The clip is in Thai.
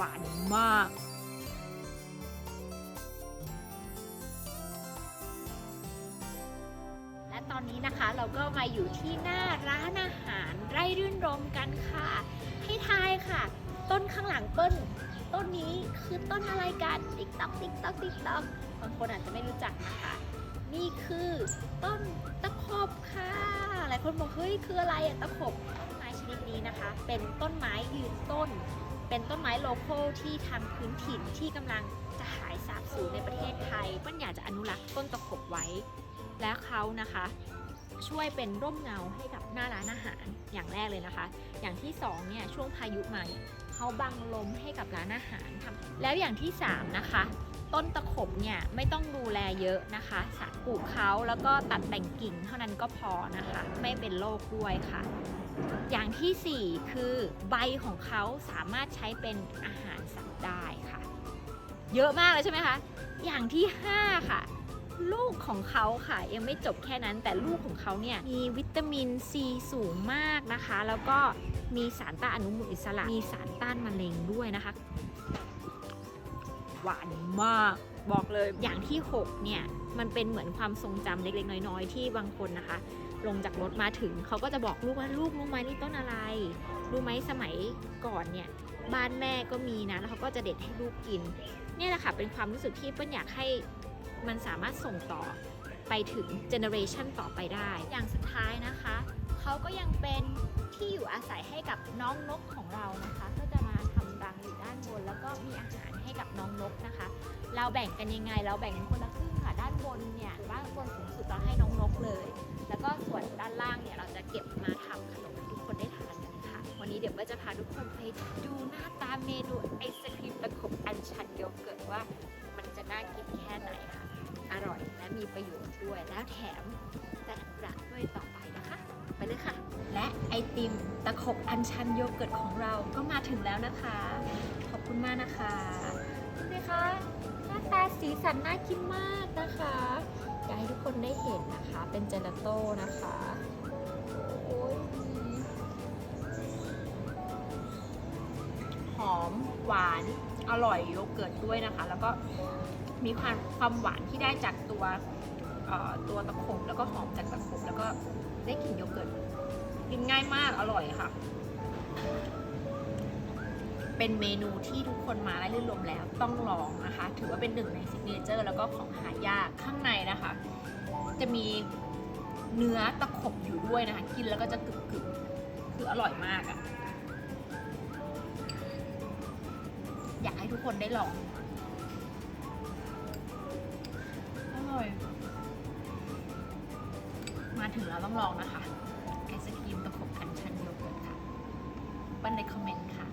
หวานมากและตอนนี้นะคะเราก็มาอยู่ที่หน้าร้านอาหารไร่รื่นรมกันค่ะ ให้ทายค่ะ ต้นข้างหลังเปิ้ลต้นนี้คือต้นอะไรกันติ๊กต๊อกติ๊กต๊อกติ๊กต๊อกบางคนอาจจะไม่รู้จักนะคะ นี่คือต้นตะขบค่ะหลายคนบอกเฮ้ยคืออะไรอะตะขบต้นไม้ชนิดนี้นะคะ เป็นต้นไม้ยืนต้น เป็นต้นไม้โลโก้ที่ทางพื้นถิ่นที่กำลังจะหายสาบสูญในประเทศไทยปิ้ลอยากจะอนุรักษ์ต้นตะขบไว้ และเขานะคะ ช่วยเป็นร่มเงาให้กับหน้าร้านอาหารอย่างแรกเลยนะคะ อย่างที่สองเนี่ยช่วงพายุมาเขาบังลมให้กับร้านอาหารทำแล้วอย่างที่สามนะคะต้นตะขบเนี่ยไม่ต้องดูแลเยอะนะคะสะปลูกเขาแล้วก็ตัดแต่งกิ่งเท่านั้นก็พอนะคะ ไม่เป็นโรคด้วยค่ะ ทีสี่ 4 คือใบของเขาสามารถใช้เป็นอาหารสัตว์ได้ค่ะ เยอะมากเลยใช่ไหมคะ อย่างที่ 5 ค่ะลูกของเขาค่ะ ยังไม่จบแค่นั้นแต่ลูกของเขาเนี่ย มีวิตามินซีสูงมากนะคะ แล้วก็มีสารต้านอนุมูลอิสระ มีสารต้านมะเร็งด้วยนะคะ หวานมากบอกเลยอย่างที่ 6 เนี่ย มันเป็นเหมือนความทรงจำเล็กๆ น้อยๆ ที่บางคนนะคะ ลงจากรถมาถึงเขาก็จะบอกลูกว่าลูกรู้ไหมนี่ต้นอะไร รู้ไหมสมัยก่อนเนี่ย บ้านแม่ก็มีนะ แล้วเขาก็จะเด็ดให้ลูกกิน เนี่ยแหละค่ะเป็นความรู้สึกที่เปิ้ลอยากให้มันสามารถส่งต่อไปถึงเจเนอเรชันต่อไปได้ อย่างสุดท้ายนะคะ เขาก็ยังเป็นที่อยู่อาศัยให้กับน้องนกของเรานะคะ อยู่ด้านบน แล้วก็มีอาหารให้กับน้องนกนะคะ เราแบ่งกันยังไง เราแบ่งกันคนละครึ่งค่ะ ด้านบนเนี่ยด้านบนสูงสุดเราให้น้องนกเลย แล้วก็ส่วนด้านล่างเนี่ยเราจะเก็บมาทำขนมให้ทุกคนได้ทานกันค่ะ วันนี้เดี๋ยวก็จะพาทุกคนไปดูหน้าตาเมนูไอศครีมตะขบอัญชันโยเกิร์ตว่า มันจะน่ากินแค่ไหนค่ะ อร่อยและมีประโยชน์ด้วย แล้วแถมจะอนุรักด้วยต่อไปนะคะ ไปเลยค่ะ และไอติม ตะขบอัญชันโยเกิร์ตของเราก็มาถึงแล้วนะคะ ขอบคุณมากนะคะดูสิคะหน้าตาสีสันน่ากินมากนะคะอยากให้ทุกคนได้เห็นนะคะ เป็นเจลาโต้นะคะโอ้ยหอมหวานอร่อยโยเกิร์ตด้วยนะคะ แล้วก็มีความความหวานที่ได้จากตัวตัวตะขบแล้วก็หอมจากตะขบแล้วก็ได้กลิ่นโยเกิร์ต กินง่ายมากอร่อยค่ะ เป็นเมนูที่ทุกคนมาและลื่นลมแล้วต้องลองนะคะ ถือว่าเป็นหนึ่งในซิกเนเจอร์แล้วก็ของหายากข้างในนะคะ จะมีเนื้อตะขบอยู่ด้วยนะคะ กินแล้วก็จะกรึบกรึบคืออร่อยมากอะ อยากให้ทุกคนได้ลองอร่อย มาถึงแล้วต้องลองนะคะ ไอศครีมตะขบอันชันโยเกิร์ตค่ะบันในคอมเมนต์ค่ะ